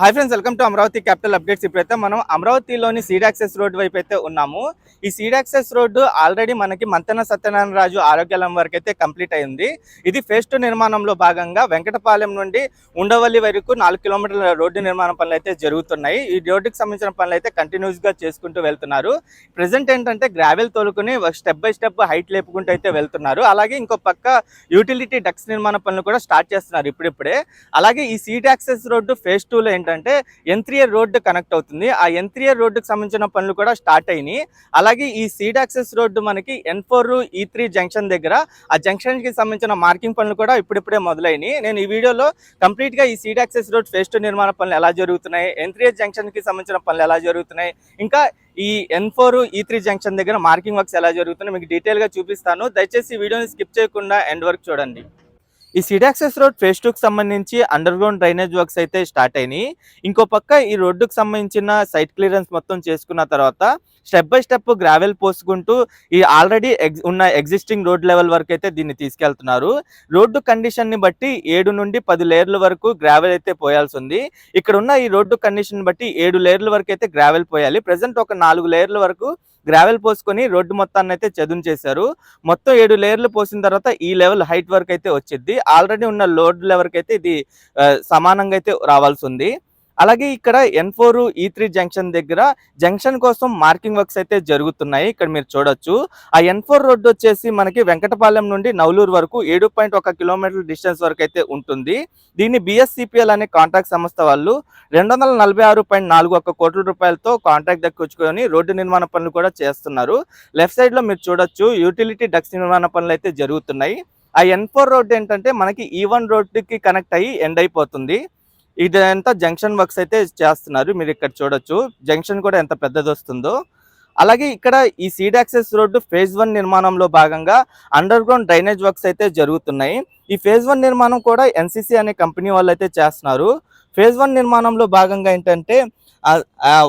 Hi friends welcome to Amaravati capital updates. ఇప్పుడైతే మనం అమరావతిలోని సీడాక్సెస్ రోడ్ వైపు అయితే ఉన్నాము. ఈ సీడాక్సెస్ రోడ్డు ఆల్రెడీ మనకి మంతన సత్యనారాయణ రాజు ఆరోగ్యాలయం వరకు అయితే కంప్లీట్ అయింది. ఇది ఫేజ్ టూ నిర్మాణంలో భాగంగా వెంకటపాలెం నుండి ఉండవల్లి వరకు నాలుగు కిలోమీటర్ల రోడ్డు నిర్మాణ పనులు అయితే జరుగుతున్నాయి. ఈ రోడ్డుకి సంబంధించిన పనులు అయితే కంటిన్యూస్గా చేసుకుంటూ వెళ్తున్నారు. ప్రెసెంట్ ఏంటంటే గ్రావెల్ తోలుకుని స్టెప్ బై స్టెప్ హైట్ లేపుకుంటూ అయితే వెళ్తున్నారు. అలాగే ఇంకో పక్క యూటిలిటీ డక్స్ నిర్మాణ పనులు కూడా స్టార్ట్ చేస్తున్నారు ఇప్పుడిప్పుడే. అలాగే ఈ సీడాక్సెస్ రోడ్డు ఫేజ్ టూలో ఏంటంటే ఎంత్రియర్ రోడ్డు కనెక్ట్ అవుతుంది. ఆ ఎంత్రియర్ రోడ్డుకి సంబంధించిన పనులు కూడా స్టార్ట్ అయినాయి. అలాగే ఈ సీడ్ యాక్సెస్ రోడ్డు మనకి N four E three junction దగ్గర ఆ జంక్షన్కి సంబంధించిన మార్కింగ్ పనులు కూడా ఇప్పుడిప్పుడే మొదలైనవి నేను ఈ వీడియోలో కంప్లీట్గా ఈ seed access road phase two నిర్మాణ పనులు ఎలా జరుగుతున్నాయి ఎంత్రియర్ జంక్షన్కి సంబంధించిన పనులు ఎలా జరుగుతున్నాయి ఇంకా ఈ N four E three junction దగ్గర మార్కింగ్ వర్క్స్ ఎలా జరుగుతున్నాయి మీకు డీటెయిల్గా చూపిస్తాను. దయచేసి వీడియోని స్కిప్ చేయకుండా ఎండ్ వరకు చూడండి. ఈ సిడాక్సెస్ రోడ్ ఫేజ్ టూకి సంబంధించి అండర్ గ్రౌండ్ డ్రైనేజ్ వర్క్స్ అయితే స్టార్ట్ అయినాయి. ఇంకో పక్క ఈ రోడ్డుకు సంబంధించిన సైట్ క్లియరెన్స్ మొత్తం చేసుకున్న తర్వాత స్టెప్ బై స్టెప్ గ్రావెల్ పోసుకుంటూ ఈ ఆల్రెడీ ఉన్న ఎగ్జిస్టింగ్ రోడ్ లెవెల్ వరకు అయితే దీన్ని తీసుకెళ్తున్నారు. రోడ్డు కండిషన్ని బట్టి ఏడు నుండి పది లేయర్ల వరకు గ్రావెల్ అయితే పోయాల్సి ఉంది. ఇక్కడ ఉన్న ఈ రోడ్డు కండిషన్ బట్టి ఏడు లేయర్ల వరకు అయితే గ్రావెల్ పోయాలి. ప్రజెంట్ ఒక నాలుగు లేయర్ల వరకు గ్రావెల్ పోసుకొని రోడ్డు మొత్తాన్ని అయితే చదును చేశారు. మొత్తం ఏడు లేయర్లు పోసిన తర్వాత ఈ లెవెల్ హైట్ వరకు అయితే వచ్చింది ఆల్రెడీ ఉన్న లోడ్ లెవెల్కి అయితే ఇది సమానంగా అయితే రావాల్సి ఉంది. అలాగే ఇక్కడ N four E three junction దగ్గర జంక్షన్ కోసం మార్కింగ్ వర్క్స్ అయితే జరుగుతున్నాయి. ఇక్కడ మీరు చూడొచ్చు. ఆ ఎన్ ఫోర్ రోడ్డు వచ్చేసి మనకి వెంకటపాలెం నుండి నవలూరు వరకు ఏడు పాయింట్ ఒక కిలోమీటర్ డిస్టెన్స్ వరకు అయితే ఉంటుంది. దీన్ని బిఎస్సిపిఎల్ అనే కాంట్రాక్ట్ సంస్థ వాళ్ళు రెండు వందల నలభై ఆరు పాయింట్ నాలుగు ఒక కోట్ల రూపాయలతో కాంట్రాక్ట్ దక్కించుకొని రోడ్డు నిర్మాణ పనులు కూడా చేస్తున్నారు. లెఫ్ట్ సైడ్లో మీరు చూడొచ్చు యూటిలిటీ డక్స్ నిర్మాణ పనులు అయితే జరుగుతున్నాయి. ఆ ఎన్ ఫోర్ రోడ్ ఏంటంటే మనకి e ఈ వన్ రోడ్డుకి కనెక్ట్ అయ్యి ఎండ్ అయిపోతుంది. ఇదంతా జంక్షన్ వర్క్స్ అయితే చేస్తున్నారు. మీరు ఇక్కడ చూడొచ్చు. జంక్షన్ కూడా ఎంత పెద్దది వస్తుందో అలాగే ఇక్కడ ఈ seed access road phase one నిర్మాణంలో భాగంగా అండర్ గ్రౌండ్ డ్రైనేజ్ వర్క్స్ అయితే జరుగుతున్నాయి. ఈ ఫేజ్ వన్ నిర్మాణం కూడా ఎన్సీసీ అనే కంపెనీ వాళ్ళు అయితే చేస్తున్నారు. ఫేజ్ వన్ నిర్మాణంలో భాగంగా ఏంటంటే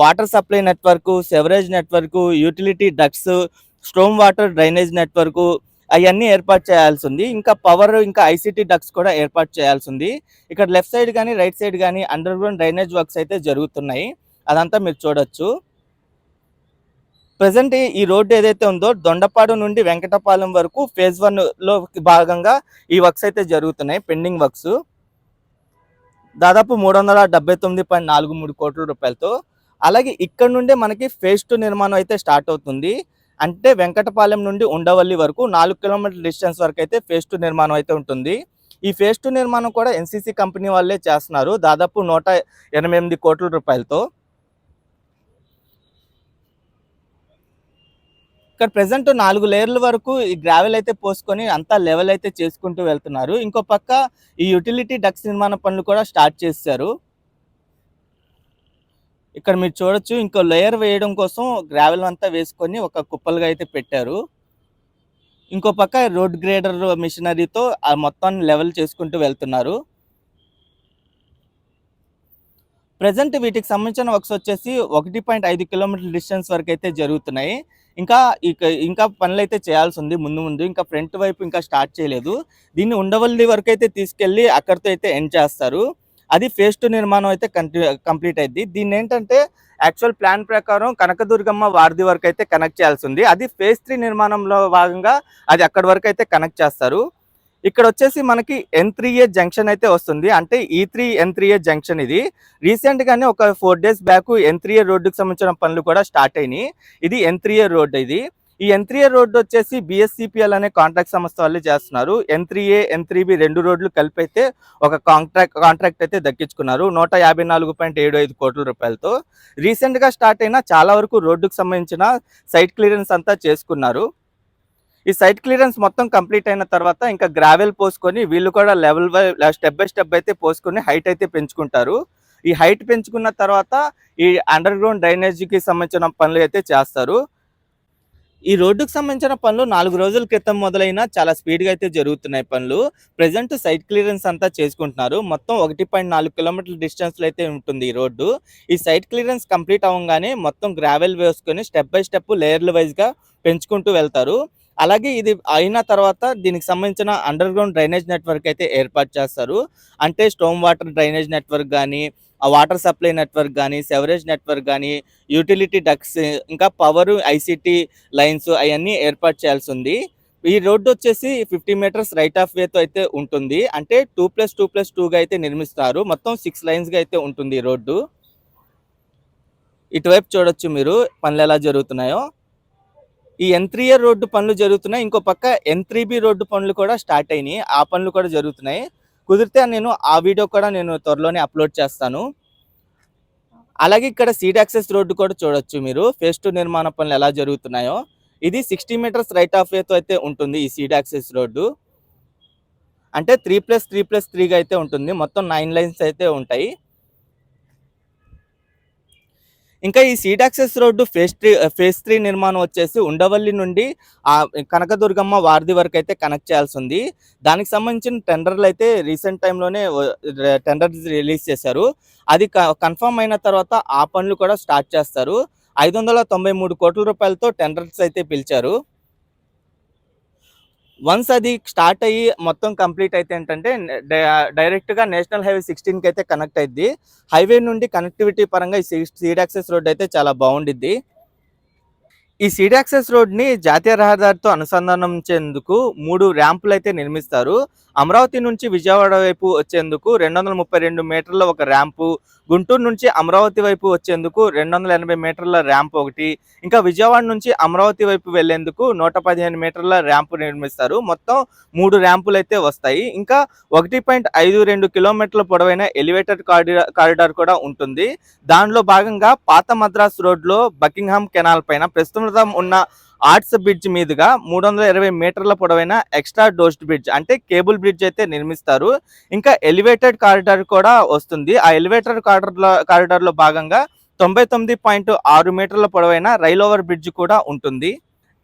water supply network sewerage network utility ducts storm water drainage network అవన్నీ ఏర్పాటు చేయాల్సి ఉంది ఇంకా పవర్ ఇంకా ఐసీటీ డక్స్ కూడా ఏర్పాటు చేయాల్సి ఉంది ఇక్కడ లెఫ్ట్ సైడ్ కానీ రైట్ సైడ్ కానీ అండర్ గ్రౌండ్ డ్రైనేజ్ వర్క్స్ అయితే జరుగుతున్నాయి. అదంతా మీరు చూడొచ్చు. ప్రజెంట్ ఈ రోడ్డు ఏదైతే ఉందో దొండపాడు నుండి వెంకటపాలెం వరకు ఫేజ్ వన్లో భాగంగా ఈ వర్క్స్ అయితే జరుగుతున్నాయి పెండింగ్ వర్క్స్ దాదాపు మూడు వందల డెబ్బై తొమ్మిది పాయింట్ నాలుగు మూడు కోట్ల రూపాయలతో. అలాగే ఇక్కడ నుండే మనకి ఫేజ్ టూ నిర్మాణం అయితే స్టార్ట్ అవుతుంది. అంటే వెంకటపాలెం నుండి ఉండవల్లి వరకు నాలుగు కిలోమీటర్ల డిస్టెన్స్ వరకు అయితే ఫేస్ టూ నిర్మాణం అయితే ఉంటుంది. ఈ ఫేస్ టూ నిర్మాణం కూడా ఎన్సీసీ కంపెనీ వాళ్ళే చేస్తున్నారు. దాదాపు నూట ఎనభై ఎనిమిది కోట్ల రూపాయలతో. ఇక్కడ ప్రెసెంట్ నాలుగు లేయర్ల వరకు ఈ గ్రావెల్ అయితే పోసుకొని అంతా లెవెల్ అయితే చేసుకుంటూ వెళ్తున్నారు. ఇంకో పక్క ఈ యూటిలిటీ డక్స్ నిర్మాణ పనులు కూడా స్టార్ట్ చేశారు. ఇక్కడ మీరు చూడొచ్చు ఇంకో లేయర్ వేయడం కోసం గ్రావెల్ అంతా వేసుకొని ఒక కుప్పలుగా అయితే పెట్టారు. ఇంకో పక్క రోడ్ గ్రేడర్ మిషనరీతో ఆ మొత్తాన్ని లెవెల్ చేసుకుంటూ వెళ్తున్నారు. ప్రజెంట్ వీటికి సంబంధించిన వర్క్స్ వచ్చేసి ఒకటి పాయింట్ ఐదు కిలోమీటర్ డిస్టెన్స్ వరకు అయితే జరుగుతున్నాయి. ఇంకా ఇంకా పనులు అయితే చేయాల్సి ఉంది ముందు ముందు ఇంకా ఫ్రంట్ వైపు ఇంకా స్టార్ట్ చేయలేదు. దీన్ని ఉండవల్లి వరకు అయితే తీసుకెళ్ళి అక్కడితో అయితే ఎండ్ చేస్తారు. అది ఫేజ్ టూ నిర్మాణం అయితే కంప్లీట్ అయింది దీన్ని ఏంటంటే యాక్చువల్ ప్లాన్ ప్రకారం కనకదుర్గమ్మ వారధి వరకు అయితే కనెక్ట్ చేయాల్సి ఉంది అది ఫేజ్ త్రీ నిర్మాణంలో భాగంగా అది అక్కడి వరకు అయితే కనెక్ట్ చేస్తారు. ఇక్కడ వచ్చేసి మనకి ఎన్ త్రీ ఏ జంక్షన్ అయితే వస్తుంది. అంటే ఈ three N three A junction ఇది. రీసెంట్ గానే ఒక four days back N three A రోడ్డుకి సంబంధించిన పనులు కూడా స్టార్ట్ అయినాయి. ఇది ఎన్ త్రీ ఏ రోడ్ ఇది. ఈ ఎన్ త్రీ ఏ రోడ్డు వచ్చేసి బిఎస్సిపిఎల్ అనే కాంట్రాక్ట్ సంస్థ వాళ్ళు చేస్తున్నారు. N three A N three B రెండు రోడ్లు కలిపి అయితే ఒక కాంట్రాక్ట్ కాంట్రాక్ట్ అయితే దక్కించుకున్నారు. నూట యాభై నాలుగు పాయింట్ ఏడు ఐదు కోట్ల రూపాయలతో రీసెంట్గా స్టార్ట్ అయిన చాలా వరకు రోడ్డుకు సంబంధించిన సైట్ క్లియరెన్స్ అంతా చేసుకున్నారు. ఈ సైట్ క్లియరెన్స్ మొత్తం కంప్లీట్ అయిన తర్వాత ఇంకా గ్రావెల్ పోసుకొని వీళ్ళు కూడా level by step by step అయితే పోసుకొని హైట్ అయితే పెంచుకుంటారు. ఈ హైట్ పెంచుకున్న తర్వాత ఈ అండర్ గ్రౌండ్ డ్రైనేజీకి సంబంధించిన పనులు అయితే చేస్తారు. ఈ రోడ్డుకు సంబంధించిన పనులు నాలుగు రోజుల క్రితం మొదలైన చాలా స్పీడ్గా అయితే జరుగుతున్నాయి పనులు. ప్రెసెంట్ సైట్ క్లియరెన్స్ అంతా చేసుకుంటున్నారు. మొత్తం ఒకటి పాయింట్ నాలుగు కిలోమీటర్ల డిస్టెన్స్లో అయితే ఉంటుంది ఈ రోడ్డు. ఈ సైట్ క్లియరెన్స్ కంప్లీట్ అవ్వగానే మొత్తం గ్రావెల్ వేసుకొని స్టెప్ బై స్టెప్ లేయర్ల వైజ్గా పెంచుకుంటూ వెళ్తారు. అలాగే ఇది అయిన తర్వాత దీనికి సంబంధించిన అండర్ గ్రౌండ్ డ్రైనేజ్ నెట్వర్క్ అయితే ఏర్పాటు చేస్తారు. అంటే స్టోమ్ వాటర్ డ్రైనేజ్ నెట్వర్క్ కానీ ఆ వాటర్ సప్లై నెట్వర్క్ కానీ సెవరేజ్ నెట్వర్క్ కానీ యూటిలిటీ డక్స్ ఇంకా పవర్ ఐసిటీ లైన్స్ అవన్నీ ఏర్పాటు చేయాల్సి ఉంది. ఈ రోడ్డు వచ్చేసి ఫిఫ్టీ మీటర్స్ రైట్ ఆఫ్ వేతో అయితే ఉంటుంది. అంటే టూ ప్లస్ టూ ప్లస్ టూగా అయితే నిర్మిస్తారు. మొత్తం సిక్స్ లైన్స్గా అయితే ఉంటుంది ఈ రోడ్డు. ఇటువైపు చూడొచ్చు మీరు పనులు ఎలా జరుగుతున్నాయో. ఈ ఎన్ త్రీ ఇయర్ రోడ్డు పనులు జరుగుతున్నాయి. ఇంకో పక్క ఎన్ త్రీ బి రోడ్డు పనులు కూడా స్టార్ట్ అయినాయి. ఆ పనులు కూడా జరుగుతున్నాయి. కుదిరితే నేను ఆ వీడియో కూడా నేను త్వరలోనే అప్లోడ్ చేస్తాను. అలాగే ఇక్కడ సీడ్ యాక్సెస్ రోడ్డు కూడా చూడొచ్చు మీరు. ఫేస్ టూ నిర్మాణ పనులు ఎలా జరుగుతున్నాయో. ఇది సిక్స్టీ మీటర్స్ రైట్ ఆఫ్ వేతో అయితే ఉంటుంది ఈ సీడ్ యాక్సెస్ రోడ్డు. అంటే త్రీ ప్లస్ త్రీ ప్లస్ త్రీగా అయితే ఉంటుంది. మొత్తం నైన్ లైన్స్ అయితే ఉంటాయి. ఇంకా ఈ seed access road phase three phase three నిర్మాణం వచ్చేసి ఉండవల్లి నుండి ఆ కనకదుర్గమ్మ వారధి వరకు అయితే కనెక్ట్ చేయాల్సి ఉంది. దానికి సంబంధించిన టెండర్లు అయితే రీసెంట్ టైంలోనే టెండర్ రిలీజ్ చేశారు. అది కన్ఫర్మ్ అయిన తర్వాత ఆ పనులు కూడా స్టార్ట్ చేస్తారు. ఐదు వందల తొంభై మూడు కోట్ల రూపాయలతో టెండర్స్ అయితే పిలిచారు. వన్స్ అది స్టార్ట్ అయ్యి మొత్తం కంప్లీట్ అయితే ఏంటంటే డై- నేషనల్ హైవే సిక్స్టీన్కి అయితే కనెక్ట్ అయింది హైవే నుండి కనెక్టివిటీ పరంగా ఈ సీడ్ యాక్సెస్ రోడ్ అయితే చాలా బాగుండిద్ది. ఈ సీడ్ యాక్సెస్ రోడ్ని జాతీయ రహదారితో అనుసంధానించేందుకు మూడు ర్యాంపులు అయితే నిర్మిస్తారు. అమరావతి నుంచి విజయవాడ వైపు వచ్చేందుకు రెండు వందల ముప్పై రెండు మీటర్ల ఒక ర్యాంపు గుంటూరు నుంచి అమరావతి వైపు వచ్చేందుకు రెండు వందల ఎనభై మీటర్ల ర్యాంప్ ఒకటి. ఇంకా విజయవాడ నుంచి అమరావతి వైపు వెళ్ళేందుకు నూట పదిహేను మీటర్ల ర్యాంపు నిర్మిస్తారు. మొత్తం మూడు ర్యాంపులు అయితే వస్తాయి. ఇంకా ఒకటి పాయింట్ ఐదు రెండు కిలోమీటర్ల పొడవైన ఎలివేటెడ్ కారిడార్ కారిడార్ కూడా ఉంటుంది. దానిలో భాగంగా పాత మద్రాస్ రోడ్లో బకింగ్హామ్ కెనాల్ పైన ప్రస్తుతం ఉన్న ఆర్ట్స్ బ్రిడ్జ్ మీదుగా మూడు వందల ఇరవై మీటర్ల పొడవైన ఎక్స్ట్రా డోస్ట్ బ్రిడ్జ్ అంటే కేబుల్ బ్రిడ్జ్ అయితే నిర్మిస్తారు. ఇంకా ఎలివేటెడ్ కారిడార్ కూడా వస్తుంది. ఆ ఎలివేటెడ్ కారిడార్లో కారిడార్లో భాగంగా తొంభై తొమ్మిది పాయింట్ ఆరు మీటర్ల పొడవైన రైల్ ఓవర్ బ్రిడ్జ్ కూడా ఉంటుంది.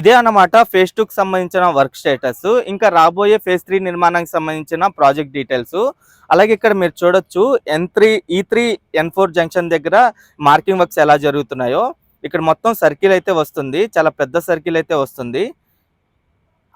ఇదే అన్నమాట ఫేజ్ టూకి సంబంధించిన వర్క్ స్టేటస్. ఇంకా రాబోయే ఫేజ్ త్రీ నిర్మాణానికి సంబంధించిన ప్రాజెక్ట్ డీటెయిల్స్. అలాగే ఇక్కడ మీరు చూడొచ్చు N three E three N four junction దగ్గర మార్కింగ్ వర్క్స్ ఎలా జరుగుతున్నాయో. ఇక్కడ మొత్తం సర్కిల్ అయితే వస్తుంది. చాలా పెద్ద సర్కిల్ అయితే వస్తుంది.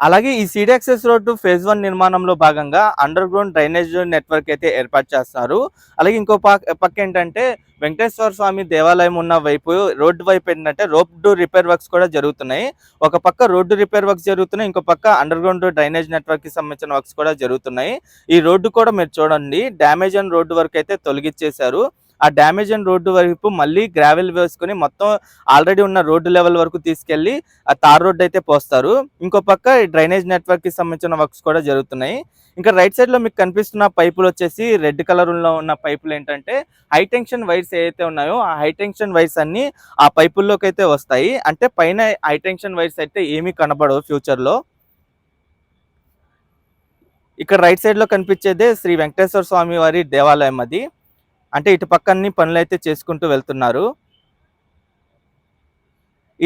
అలాగే ఈ సీడీ రోడ్డు ఫేజ్ వన్ నిర్మాణంలో భాగంగా అండర్ గ్రౌండ్ డ్రైనేజ్ నెట్వర్క్ అయితే ఏర్పాటు చేస్తున్నారు అలాగే ఇంకో పక్క పక్క ఏంటంటే వెంకటేశ్వర స్వామి దేవాలయం ఉన్న వైపు రోడ్డు వైపు ఏంటంటే రోడ్ రిపేర్ వర్క్స్ కూడా జరుగుతున్నాయి. ఒక పక్క రోడ్డు రిపేర్ వర్క్స్ జరుగుతున్నాయి. ఇంకో పక్క అండర్ గ్రౌండ్ డ్రైనేజ్ నెట్వర్క్కి సంబంధించిన వర్క్స్ కూడా జరుగుతున్నాయి. ఈ రోడ్డు కూడా మీరు చూడండి. డ్యామేజ్ అండ్ రోడ్డు వరకు అయితే తొలగించేశారు ఆ డ్యామేజ్ అండ్ రోడ్డు వైపు మళ్ళీ గ్రావెల్ వేసుకొని మొత్తం ఆల్రెడీ ఉన్న రోడ్డు లెవెల్ వరకు తీసుకెళ్ళి ఆ తార్ రోడ్డు అయితే పోస్తారు. ఇంకో పక్క డ్రైనేజ్ నెట్వర్క్కి సంబంధించిన వర్క్స్ కూడా జరుగుతున్నాయి. ఇంకా రైట్ సైడ్లో మీకు కనిపిస్తున్న పైపులు వచ్చేసి రెడ్ కలర్లో ఉన్న పైపులు ఏంటంటే హై టెన్షన్ వైర్స్ ఏవైతే ఉన్నాయో ఆ హై టెన్షన్ వైర్స్ అన్ని ఆ పైపుల్లోకి అయితే వస్తాయి. అంటే పైన హై టెన్షన్ వైర్స్ అయితే ఏమీ కనబడవు ఫ్యూచర్లో. ఇక్కడ రైట్ సైడ్లో కనిపించేదే శ్రీ వెంకటేశ్వర స్వామి వారి దేవాలయం అది. అంటే ఇటు పక్కన్ని పనులు అయితే చేసుకుంటూ వెళ్తున్నారు.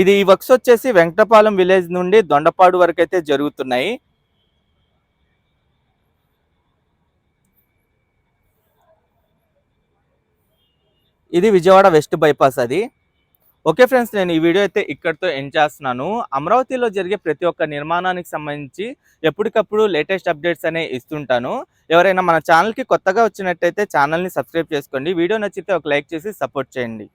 ఇది ఈ వర్క్స్ వచ్చేసి వెంకటపాలెం విలేజ్ నుండి దొండపాడు వరకు అయితే జరుగుతున్నాయి. ఇది విజయవాడ వెస్ట్ బైపాస్ అది. ఓకే ఫ్రెండ్స్ నేను ఈ వీడియో అయితే ఇక్కడితో ఎండ్ చేస్తున్నాను. అమరావతిలో జరిగే ప్రతి ఒక్క నిర్మాణానికి సంబంధించి ఎప్పటికప్పుడు లేటెస్ట్ అప్డేట్స్ అనేవి ఇస్తుంటాను. ఎవరైనా మన ఛానల్కి కొత్తగా వచ్చినట్టయితే ఛానల్ని సబ్స్క్రైబ్ చేసుకోండి. వీడియో నచ్చితే ఒక లైక్ చేసి సపోర్ట్ చేయండి.